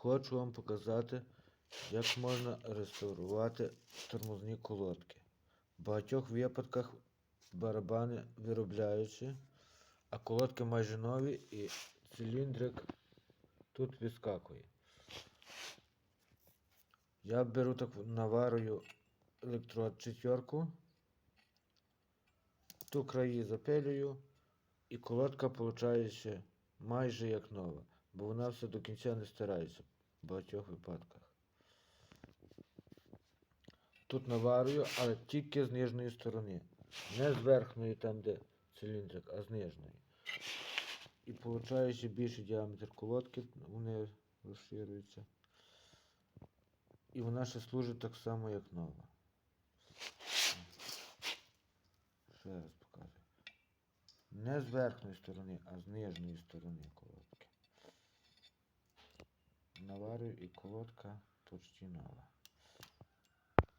Хочу вам показати, як можна реставрувати тормозні колодки. В багатьох випадках барабани виробляючі, а колодки майже нові і циліндрик тут відскакує. Я беру так електрод четверку, ту краї запилюю, і колодка виходить майже як нова, бо вона все до кінця не стирається в багатьох випадках. Тут наварюю, але тільки з нижньої сторони. Не з верхньої, там, де циліндрик, а з нижньої. І виходить більший діаметр колодки, вони розширюються. І вона ще служить так само, як нова. Ще раз показую. Не з верхньої сторони, а з нижньої сторони колодки. Наварюю і колодка нова.